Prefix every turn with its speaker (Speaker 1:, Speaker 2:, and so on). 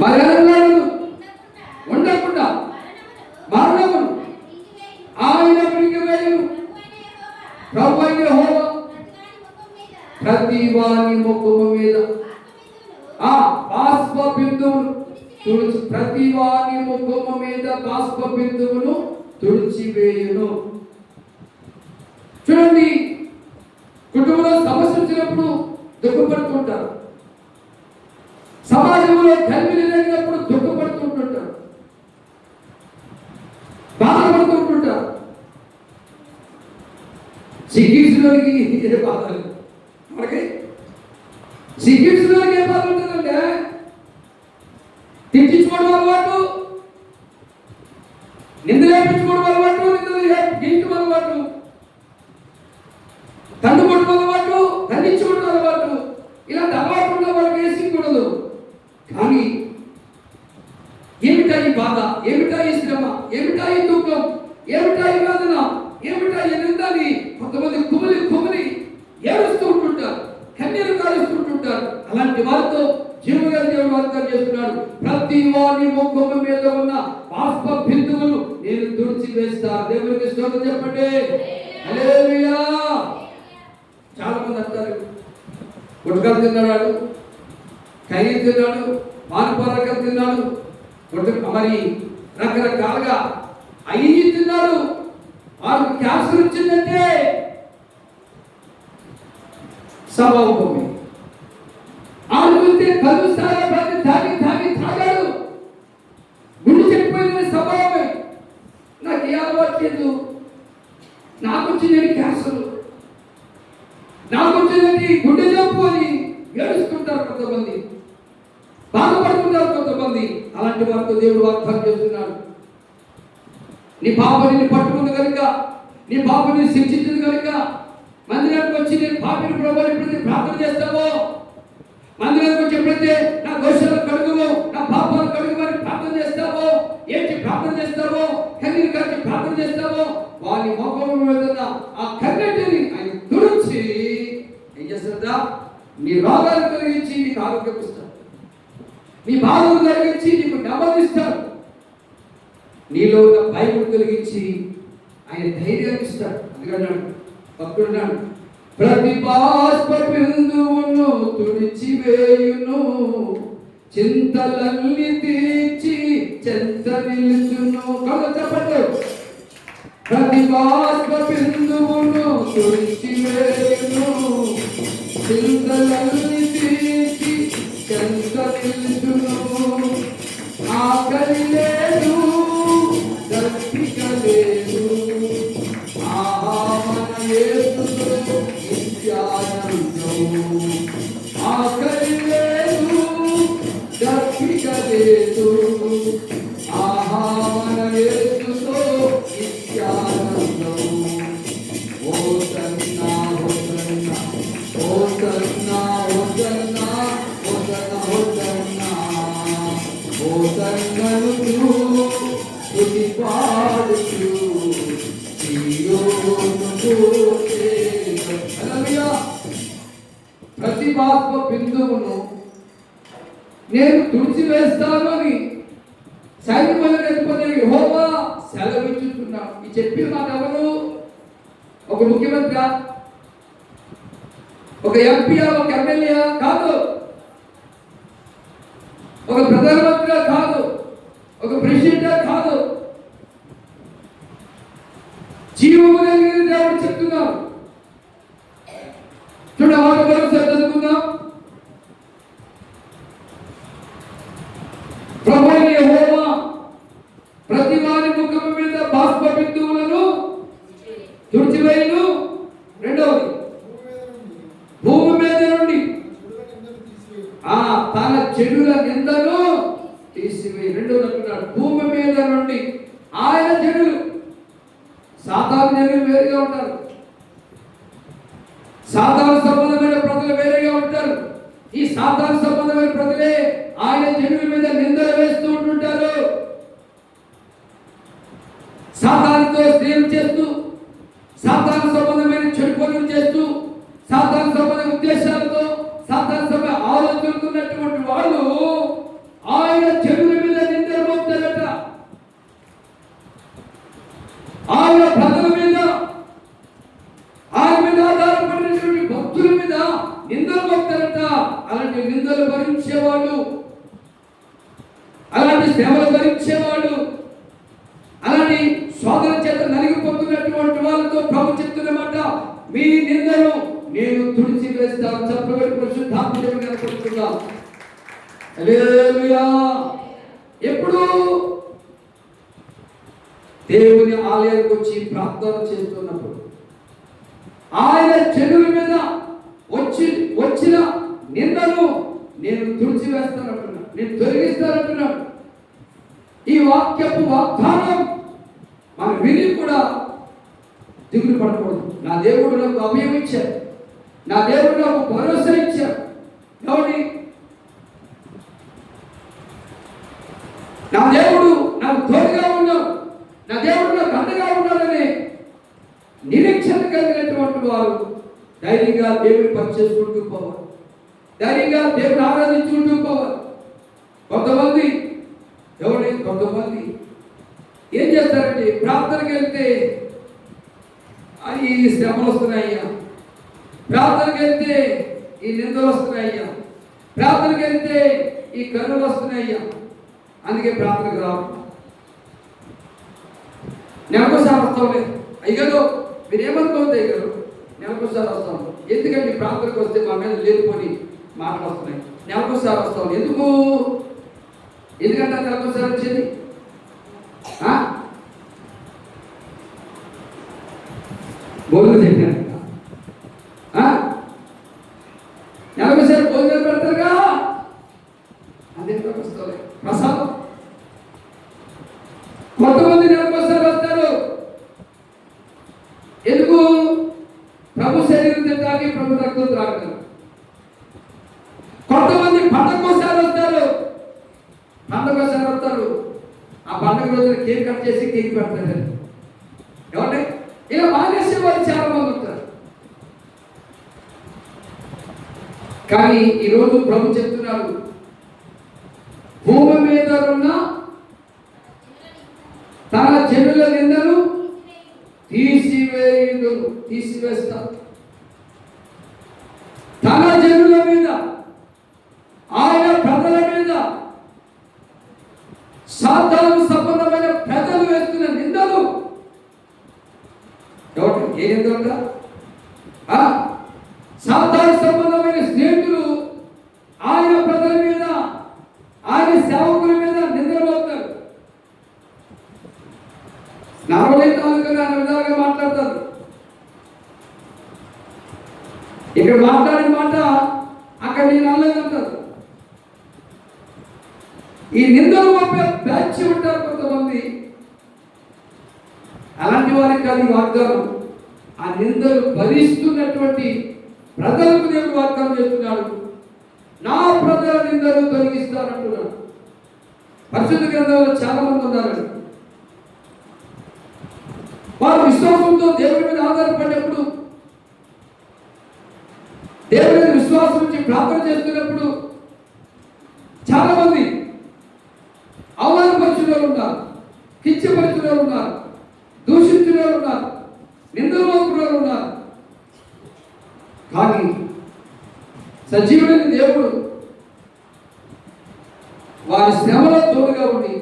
Speaker 1: మరి ఉండకుండా మరణము ఆయన మింగివేయును ప్రభు అయిన ప్రతి వాని ముఖము మీద ఆ బాష్ప బిందువును తుడిచి ప్రతి వాని ముఖము మీద బాష్ప బిందువును తుడిచివేయును చూడండి కుటుంబంలో సమస్య వచ్చినప్పుడు దుఃఖపడుతుంటారు. సమాజంలో కలిపి లేనప్పుడు దుఃఖపడుతుంటుంటారు బాధపడుతుంటుంటారు సిగ్గిస్తులోకి ఏ బాధ మనకి సిగ్గిస్తులోకి ఏ బాధ ఉంటుందంటే తిట్టించుకోవడం అలవాటు నిందలు వేయించుకోవడం అలవాటు నిందలు గీయటం అలవాటు తండ్రి కొట్టడం అలవాటు దండించుకోవడం అలవాటు. ఇలాంటి అలవాటు ఉన్న వాళ్ళకి వేసికూడదు కానీ ఏమిటా ఈ బాధ? ఏమిటా ఈ శ్రమ? ఏమిటా ఈ దుఃఖం? ఏమిటా ఈ వేదన? ఏమిటా ఈ నిందని కొంతమంది కుమిలి కుమిలి ఏడుస్తూ ఉంటుంటారు కన్నీరు కాలుస్తుంటుంటారు అలాంటి వారితో జీవగల దేవుడు వాగ్దానం చేస్తున్నాడు. ప్రతి వారి ముఖము మీద ఉన్న బాష్ప బిందువులు నేను తుడిచి వేస్తాను దేవునికి స్తోత్రం చెప్పండి. చాలా మంది అంటారు గుట్టకలు తిన్నాడు ఖైదీ తిన్నాడు మానపారకలు తిన్నాడు మరి రకరకాలుగా అయ్యి తిన్నాడు వారికి క్యాన్సర్ వచ్చిందంటే స్వభావమే ఆడుకుంటే కలుస్తారా సారా ప్రతి తాగి తాగి తాగాడు. గుండె చెడిపోయిందని స్వభావమే నాకు ఏ అలవాటు లేదు. నాకు వచ్చిందని క్యాన్సర్. నాకు వచ్చిందంటే గుండె జబ్బు అని ఏడుస్తుంటారు కొంతమంది బాధపడుతుంటారు కొంతమంది అలాంటి వారితో దేవుడు వాగ్దానం చేస్తున్నాడు. నీ పాప పట్టుకుంది కనుక నీ పాప శిక్షించింది కనుక మందిరానికి వచ్చి నేను పాపిని ప్రభావం ఎప్పుడైతే ప్రార్థన చేస్తావో మందిరానికి వచ్చి ఎప్పుడైతే నా దోషాలు కడుగుము నా పాపాలు కడుగుమని ప్రార్థన చేస్తావో ఏంటి ప్రార్థన చేస్తావో కన్నీరు కలిసి ప్రార్థన చేస్తావో వారి మొక్కల మీద ఆ కన్నీటిని ఆయన తుడిచి ఏం చేస్తుందా నీ రోగాలు కలిగించి నీకు ఆరోగ్యం ఇస్తాడు. నీ బాధలు కలిగించి నీ నెమ్మదిస్తాడు నీలో ఉన్న భయం కలిగించి ఆయన ధైర్యాన్ని ఇస్తాడు అందుకన్నాడు భక్తుడున్నాడు ప్రతి బాష్ప బిందువును తుడిచివేయును చింతలన్నీ తీర్చి చెంత నిలుచును కళ్ళ చెప్పండి. ప్రతి బాష్ప బిందువును తుడిచివేయును చింతలన్నీ తీర్చి చెంత నిలుచు Thank you. నేను తుడిచివేస్తాను అని సైన్యములను ఎదుర్కొనే యెహోవా సెలవిచ్చుచున్నాడు ఈ చెప్పిన మాట ఎవరు? ఒక ముఖ్యమంత్రి ఒక ఎంపీయా ఒక ఎమ్మెల్యే కాదు. ఒక ప్రధానమంత్రి కాదు. ఒక ప్రెసిడెంట్ కాదు. జీవము కలిగిన దేవుడు చెప్తున్నాడు చూడ మాట మరొకసారి చదువుకుందాం ప్రభు అయిన యెహోవా ప్రతి వారి ముఖము మీద బాష్ప బిందువులను తుడిచివేయును రెండవది భూమి మీద నుండి ఆ తన చెడుల నిందను తీసివేయి రెండో అంటున్నాడు భూమి మీద నుండి ఆయన చెడులు సాధారణ వేరుగా ఉంటారు. సాధారణ సంబంధమైన ప్రజలు వేరేగా ఉంటారు. ఈ సాధారణ సంబంధమైన ప్రజలే ఆయన జనుల మీద నిందలు వేస్తూ ఉంటుంటారు. సాధారణతో స్నేహం చేస్తూ సాధారణ సంబంధమైన నిందలు పడతారంట అలాంటి నిందలు భరించేవాడు అలాంటి సేవలు భరించేవాడు అలాంటి సోదర చేత నలిగిపోతున్నటువంటి వాళ్ళతో ప్రభు చెప్తున్నమాట. మీ నిందను నేను తుడిచి వేస్తాను. చెప్పబడి పరిశుద్ధాత్మని ఎప్పుడు దేవుని ఆలయానికి వచ్చి ప్రార్థన చేస్తున్నప్పుడు ఆయన చెడుల మీద వచ్చి వచ్చిన నిందను నేను తుడిచివేస్తానంటున్నాను నేను తొలగిస్తానంటున్నాను ఈ వాక్యపు వాగ్దానం మనం విని కూడా దిగులు పడకూడదు. నా దేవుడు నాకు అభయం ఇచ్చాడు. నా దేవుడు నాకు భరోసా ఇచ్చాడు. కాబట్టి నా దేవుడు నాకు తోడుగా ఉన్నాడు. నా దేవుడు నాకు అండగా ఉన్నాడని నిరీక్షణ కలిగినటువంటి వారు ధైర్యంగా దేవుని పని చేసుకుంటూ పోవాలి. ధైర్యంగా దేవుని ఆరాధించుకుంటూ పోవాలి. కొంతమంది ఎవరి కొంతమంది ఏం చేస్తారంటే ప్రార్థనకి వెళ్తే ఈ శ్రమలు వస్తున్నాయ్యా ప్రార్థనకి వెళ్తే ఈ నిందలు వస్తున్నాయ్యా ప్రార్థనకి వెళ్తే ఈ కన్నులు వస్తున్నాయ్యా అందుకే ప్రార్థనకు రావు నెలకోసారి లేదు. అయ్యగారు మీరేమనుకోవద్దు అయ్యగారు? నెలకోసారి వస్తాం ఎందుకంటే ప్రాంతానికి వస్తే మా మీద లేనిపోని మాటలు వస్తున్నాయి. నెలకోసారి వస్తాం ఎందుకు? ఎందుకంటే నెలకోసారి వచ్చేది? బోర్లు చెప్పాను ఆ పండగ కేక్ కట్ చేసి కేక్ పెడతారు ఏమంటే? ఇలా మానేసే వాళ్ళు చాలా మంది ఉంటారు కానీ ఈరోజు ప్రభు చెప్తున్నారు భూమి మీద ఉన్న తన జనుల నిందను తీసివేయుడు తీసివేస్తా తన జనుల మీద ఆయన ప్రజల మీద సాధారణ సంబంధమైన ప్రజలు వేస్తున్న నిందలు ఎవరు ఏ దొంగ సాధారణ సంబంధమైన స్నేహితులు ఆయన ప్రజల మీద ఆయన సేవకుల మీద నిద్రపోతారు మోపుతారు నలభై నాలుగు నాలుగు విధాలుగా మాట్లాడతారు. ఇక్కడ మాట్లాడిన మాట అక్కడ నేను అనలేదంటారు. ఈ నిందలు మోపే బ్యాచ్ ఉంటారు కొంతమంది. అలాంటి వారికి కాదు వాగ్దానం. ఆ నిందలు భరిస్తున్నటువంటి ప్రజలకు దేవుడు వాగ్దానం చేస్తున్నాడు. నా ప్రజల నిందలు తొలగిస్తానంటున్నాడు. పరిశుద్ధ గ్రంథంలో చాలా మంది ఉన్నారండి వారు విశ్వాసంతో దేవుడి మీద ఆధారపడినప్పుడు దేవుడి మీద విశ్వాసం నుంచి ప్రార్థన చేస్తున్నప్పుడు చాలా మంది అవమానపరిచిన వాళ్ళు ఉన్నారు కిచ్చపరిచిన వాళ్ళు ఉన్నారు దూషించిన వాళ్ళు ఉన్నారు. నిందలు ఉన్నారు. కానీ సజీవుడైన దేవుడు వారి శ్రమలో తోడుగా ఉండి